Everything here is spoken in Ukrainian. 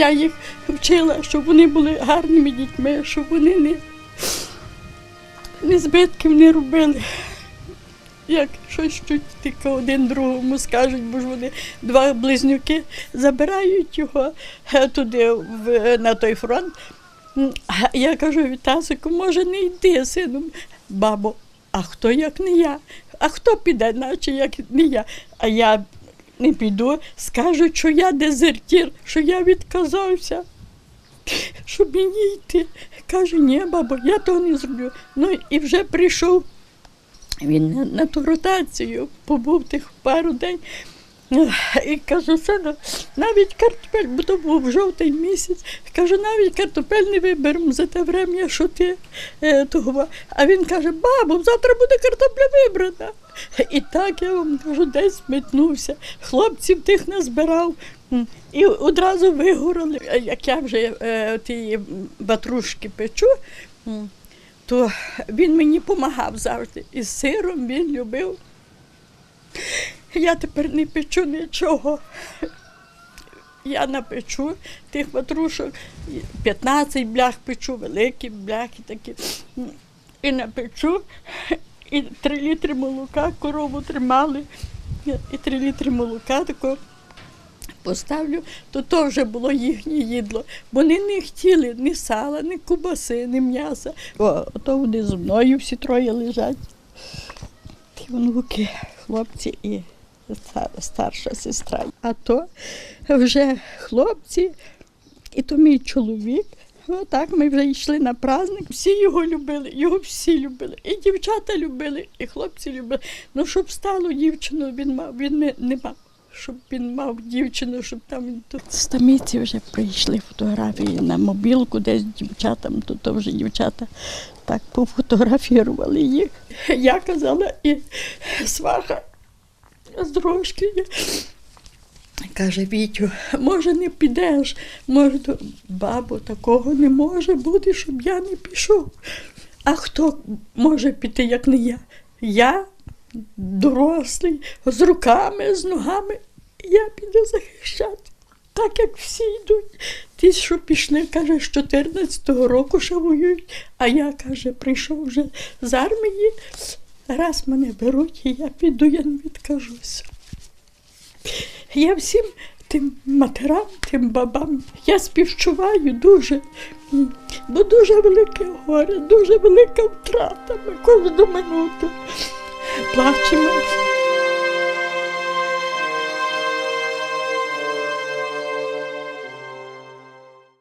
я їх вчила, щоб вони були гарними дітьми, щоб вони не, не збитків не робили. Як щось чуть тільки один другому скажуть, бо ж вони два близнюки забирають його е, туди в, на той фронт. Я кажу, Вітасику, може не йди, сину. Бабо, а хто як не я? А хто піде, наче як не я? А я не піду, скажуть, що я дезертір, що я відказався, щоб мені йти. Кажу, ні, бабо, я того не зроблю. Ну і вже прийшов він на ту ротацію, побув тих пару день. І кажу, сину, навіть картопель, бо то був жовтий місяць. Кажу, навіть картопель не виберемо за те врем'я, що ти е, того. А він каже, бабу, завтра буде картопля вибрана. І так я вам кажу, десь метнувся. Хлопців тих назбирав. І одразу вигорали. Як я вже е, ті ватрушки печу, то він мені допомагав завжди. І з сиром він любив. Я тепер не печу нічого. Я напечу тих ватрушок, 15 блях печу, великі бляхи такі. І напечу, і 3 літри молока, корову тримали, і 3 літри молока тако поставлю, то то вже було їхнє їдло. Вони не хотіли ні сала, ні кубаси, ні м'яса. О, то вони зі мною всі троє лежать. Ті внуки, хлопці і старша сестра. А то вже хлопці, і то мій чоловік. Отак ми вже йшли на праздник. Всі його любили, його всі любили. І дівчата любили, і хлопці любили. Ну, щоб стало дівчину, він мав, він не, не мав. Щоб він мав дівчину, щоб там він тут. Стаміці вже прийшли фотографії на мобілку, десь дівчатам, то вже дівчата так пофотографірували їх. Я казала, і сваха з дрожки. Каже Вітю, може не підеш, може, то бабо, такого не може бути, щоб я не пішов. А хто може піти, як не я? Я дорослий, з руками, з ногами, я піду захищати. Так як всі йдуть. Ті, що пішли, каже, з 14-го року ще воюють, а я, каже, прийшов вже з армії. Раз мене беруть, і я піду, я не відкажуся. Я всім тим матерам, тим бабам, я співчуваю дуже, бо дуже велике горе, дуже велика втрата. Ми кожну минуту плачемо.